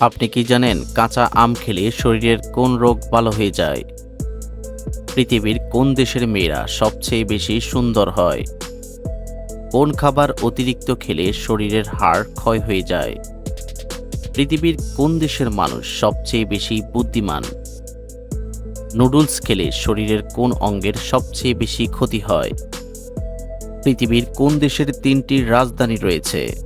আপনি কি জানেন কাঁচা আম খেলে শরীরের কোন রোগ ভালো হয়ে যায়? পৃথিবীর কোন দেশের মেয়েরা সবচেয়ে বেশি সুন্দর হয়? কোন খাবার অতিরিক্ত খেলে শরীরের হাড় ক্ষয় হয়ে যায়? পৃথিবীর কোন দেশের মানুষ সবচেয়ে বেশি বুদ্ধিমান? নুডলস খেলে শরীরের কোন অঙ্গের সবচেয়ে বেশি ক্ষতি হয়? পৃথিবীর কোন দেশের তিনটি রাজধানী রয়েছে?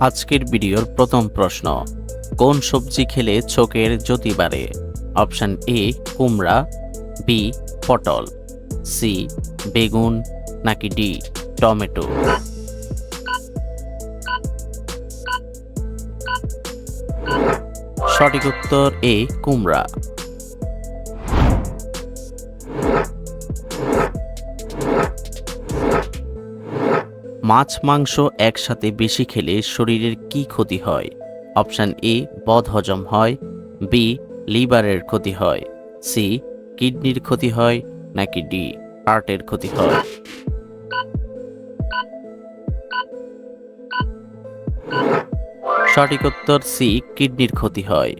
আজকের ভিডিওর প্রথম প্রশ্ন, কোন সবজি খেলে চোখের জ্যোতি বাড়ে? অপশন এ, কুমড়া, বি, পটল, সি, বেগুন, নাকি ডি, টমেটো? সঠিক উত্তর এ, কুমড়া। মাছ, মাংস একসাথে বেশি খেলে শরীরের কি ক্ষতি হয়? অপশান এ, বদ হজম হয়। বি লিভারের ক্ষতি হয়। সি কিডনির ক্ষতি হয় নাকি ডি হার্টের ক্ষতি হয়? সঠিক উত্তর সি কিডনির ক্ষতি হয়।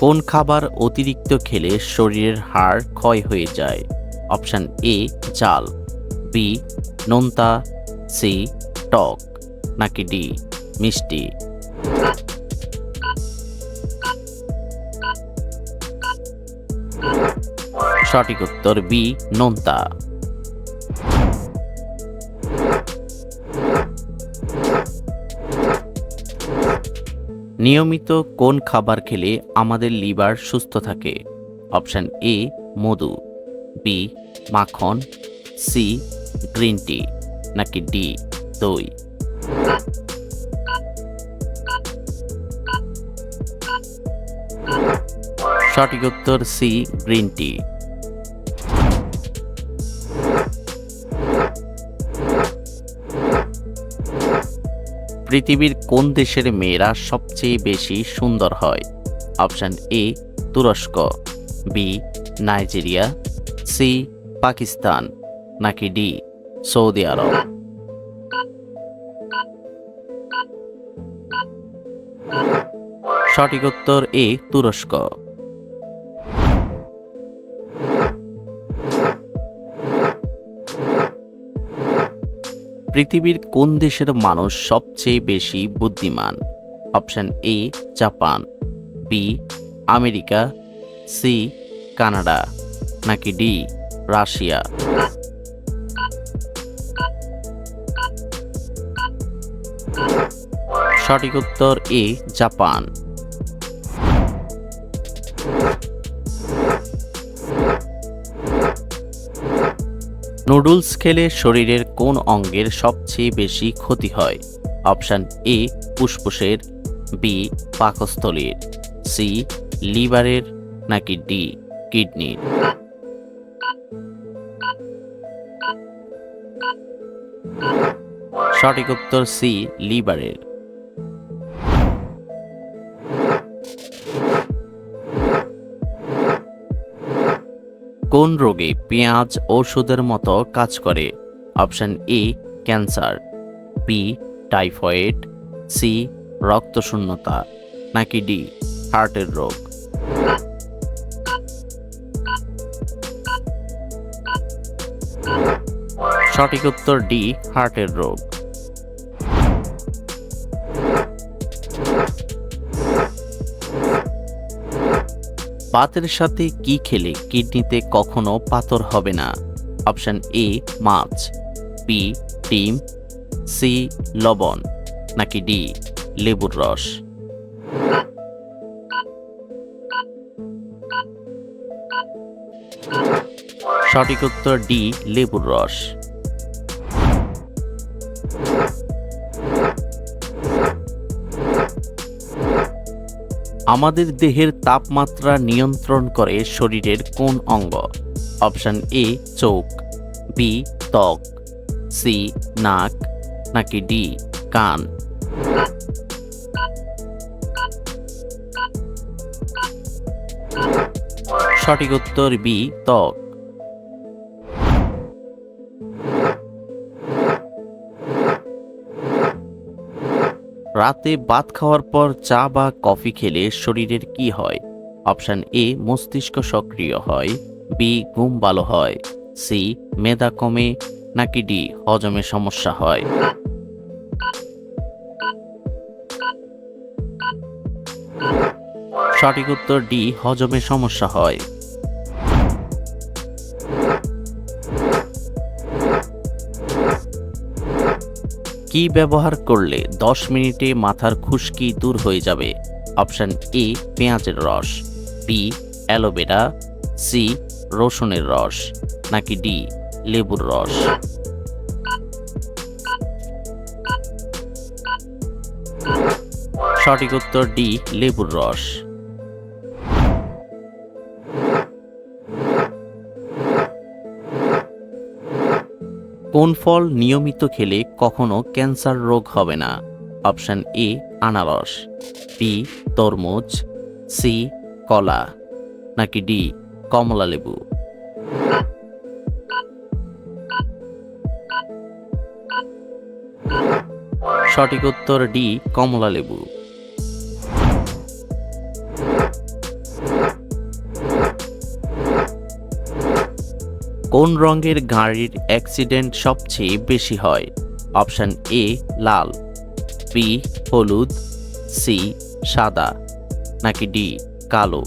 কোন খাবার অতিরিক্ত খেলে শরীরের হাড় ক্ষয় হয়ে যায়? অপশান এ, চাল। বি, নোনতা। সি, টক। নাকি ডি, মিষ্টি। সঠিক উত্তর বি, নোনতা। নিয়মিত কোন খাবার খেলে আমাদের লিভার সুস্থ থাকে? অপশান এ, মধু। বি, মাখন। সি, গ্রিন টি, নাকি ডি, দই। সঠিক উত্তর সি, গ্রিন টি। পৃথিবীর কোন দেশের মেয়েরা সবচেয়ে বেশি সুন্দর হয়? অপশান এ তুরস্ক। B Nigeria. সি পাকিস্তান। নাকি ডি সৌদি আরব। সঠিক উত্তর এ তুরস্ক। পৃথিবীর কোন দেশের মানুষ সবচেয়ে বেশি বুদ্ধিমান? Option A, Japan. B, America. C, Canada. নাকি ডি, রাশিয়া? সঠিক উত্তর এ, জাপান। নুডলস খেলে শরীরের কোন অঙ্গের সবচেয়ে বেশি ক্ষতি হয়? অপশান এ, ফুসফুসের, বি, পাকস্থলীর, সি, লিভারের, নাকি ডি, কিডনির? সঠিক উত্তর সি, লিভারের। কোন রোগে পেঁয়াজ ঔষধের মতো কাজ করে? Option A, cancer B typhoid C রক্তশূন্যতা, নাকি ডি হার্টের রোগ। সঠিক উত্তর ডি হার্টের রোগ। ভাতের সাথে কি খেলে কিডনিতে কখনো পাথর হবে না? অপশন এ, মাছ বি ডিম সি লবণ, নাকি ডি, লেবুর রস? সঠিক উত্তর ডি, লেবুর রস। আমাদের দেহের তাপমাত্রা নিয়ন্ত্রণ করে শরীরের কোন অঙ্গ? অপশান এ, চোখ বি ত্বক সি নাক, নাকি ডি কান? সঠিক উত্তর বি ত্বক। রাতে ভাত খাওয়ার পর চা বা কফি খেলে শরীরের কি হয়? অপশন এ, মস্তিষ্ক সক্রিয় হয়। বি, ঘুম ভালো হয়। সি, মেধা কমে। নাকি ডি, হজমে সমস্যা হয়। সঠিক উত্তর ডি, হজমে সমস্যা হয়। কি ব্যবহার করলে 10 মিনিটে মাথার খুশকি দূর হয়ে যাবে? অপশন এ, পেঁয়াজের রস বি অ্যালোভেরা সি রসুনের রস, নাকি ডি লেবুর রস? সঠিক উত্তর ডি লেবুর রস। কোন ফল নিয়মিত খেলে কখনো ক্যান্সার রোগ হবে না? অপশন এ, আনারস। বি তরমুজ। সি কলা। নাকি ডি কমলা লেবু? সঠিক উত্তর ডি কমলা লেবু। কোন রঙের গাড়ির অ্যাক্সিডেন্ট সবচেয়ে বেশি হয়? অপশান এ, লাল। বি হলুদ। সি সাদা। নাকি ডি কালো?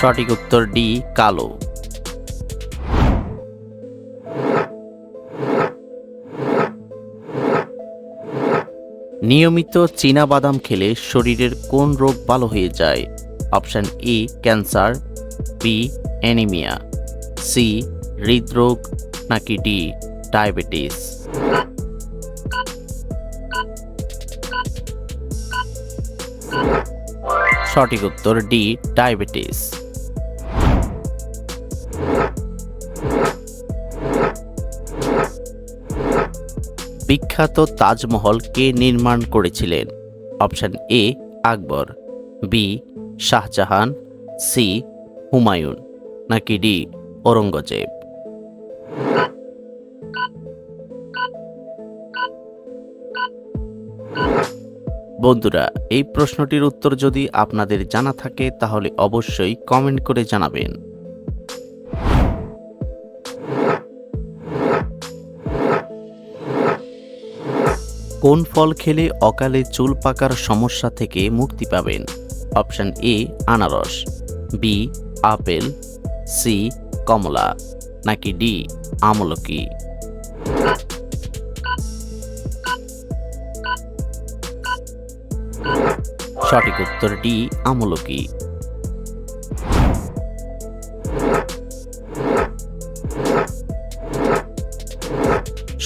সঠিক উত্তর ডি কালো। নিয়মিত চীনা বাদাম খেলে শরীরের কোন রোগ ভালো হয়ে যায়? Option A, cancer, B, anaemia, C, হৃদরোগ, নাকি ডি, ডায়াবেটিস? সঠিক উত্তর ডি, ডায়াবেটিস। বিখ্যাত তাজমহল কে নির্মাণ করেছিলেন? Option A, Akbar, B, Shah Jahan, C, Humayun, নাকি ডি, ঔরঙ্গজেব? বন্ধুরা, এই প্রশ্নটির উত্তর যদি আপনাদের জানা থাকে, তাহলে অবশ্যই কমেন্ট করে জানাবেন। কোন ফল খেলে অকালে চুল পাকার সমস্যা থেকে মুক্তি পাবেন? অপশান এ, আনারস, বি, আপেল, সি, কমলা, নাকি ডি, আমলকি? সঠিক উত্তর ডি, আমলকি।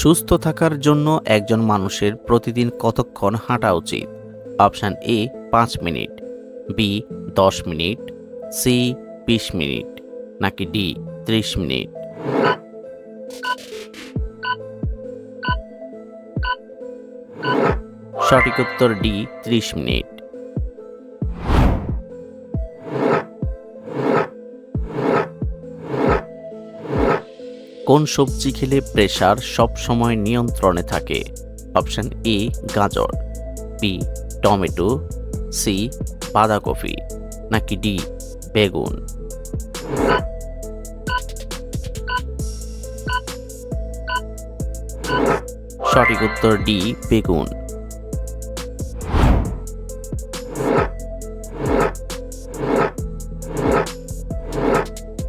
সুস্থ থাকার জন্য একজন মানুষের প্রতিদিন কতক্ষণ হাঁটা উচিত? অপশান এ, পাঁচ মিনিট। বি, দশ মিনিট। সি, বিশ মিনিট। নাকি ডি, ত্রিশ মিনিট। সঠিক উত্তর ডি, ত্রিশ মিনিট। কোন সবজি খেলে প্রেশার সবসময় নিয়ন্ত্রণে থাকে? অপশান এ গাজর। B tomato. সি বাঁধাকপি। নাকি ডি বেগুন। সঠিক উত্তর ডি বেগুন।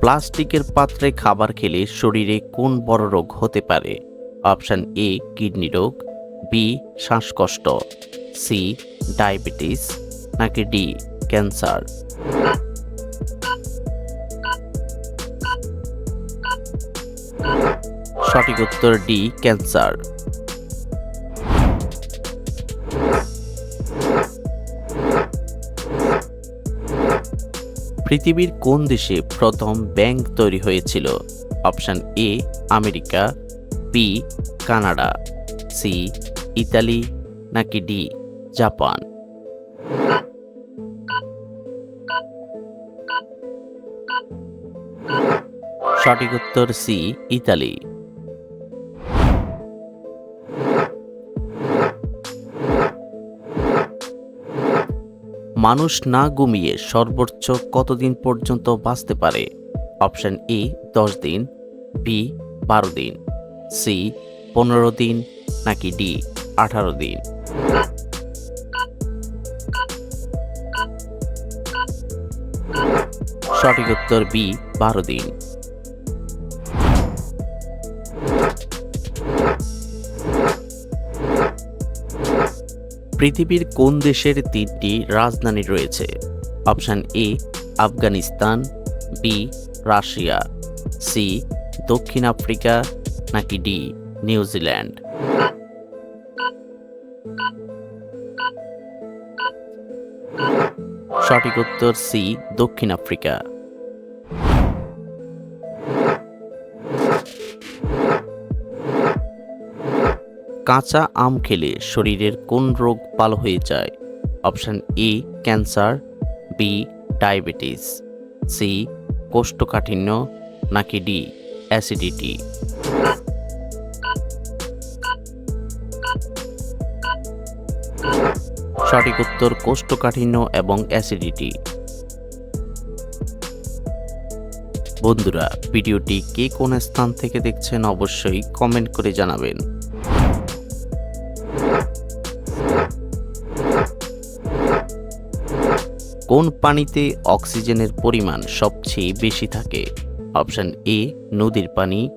প্লাস্টিকের পাত্রে খাবার খেলে শরীরে কোন বড় রোগ হতে পারে? অপশান এ, কিডনি রোগ, বি, শ্বাসকষ্ট, সি, ডায়াবেটিস, নাকি ডি, ক্যান্সার? সঠিক উত্তর ডি, ক্যান্সার। পৃথিবীর কোন দেশে প্রথম ব্যাংক তৈরি হয়েছিল? Option A, America B Canada C Italy, নাকি ডি জাপান? সঠিক উত্তর সি ইতালি। মানুষ না ঘুমিয়ে সর্বোচ্চ কতদিন পর্যন্ত বাঁচতে পারে? অপশন এ, দশ দিন বি বারো দিন সি পনেরো দিন, নাকি ডি আঠারো দিন। সঠিক উত্তর বি বারো দিন। পৃথিবীর কোন দেশের তিনটি রাজধানী রয়েছে? Option A, Afghanistan, B, Russia, C, দক্ষিণ আফ্রিকা, নাকি ডি নিউজিল্যান্ড সঠিক উত্তর সি, দক্ষিণ আফ্রিকা। কাঁচা আম খেলে শরীরের কোন রোগ ভালো হয়ে যায়? Option A, cancer, B, diabetes, C, কোষ্ঠকাঠিন্য, নাকি ডি, অ্যাসিডিটি। সঠিক উত্তর কোষ্ঠকাঠিন্য এবং অ্যাসিডিটি। বন্ধুরা, ভিডিওটি কে কোন স্থান থেকে দেখছেন অবশ্যই কমেন্ট করে জানাবেন। কোন পানিতে অক্সিজেনের পরিমাণ সবচেয়ে বেশি থাকে? অপশন এ, নদীর পানি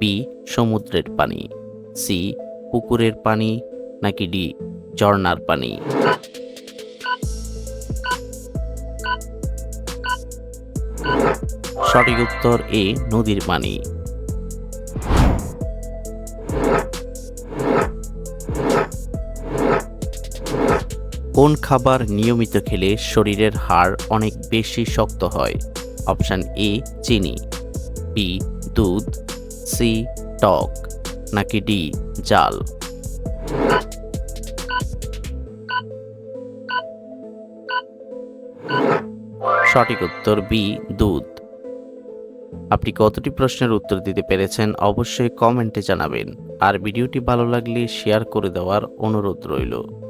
বি সমুদ্রের পানি সি পুকুরের পানি, নাকি ডি ঝর্নার পানি? সঠিক উত্তর এ, নদীর পানি। কোন খাবার নিয়মিত খেলে শরীরের হাড় অনেক বেশি শক্ত হয়? অপশান এ, চিনি। বি, দুধ। সি, টক। নাকি ডি, জাল। সঠিক উত্তর বি, দুধ। আপনি কতটি প্রশ্নের উত্তর দিতে পেরেছেন অবশ্যই কমেন্টে জানাবেন। আর ভিডিওটি ভালো লাগলে শেয়ার করে দেওয়ার অনুরোধ রইল।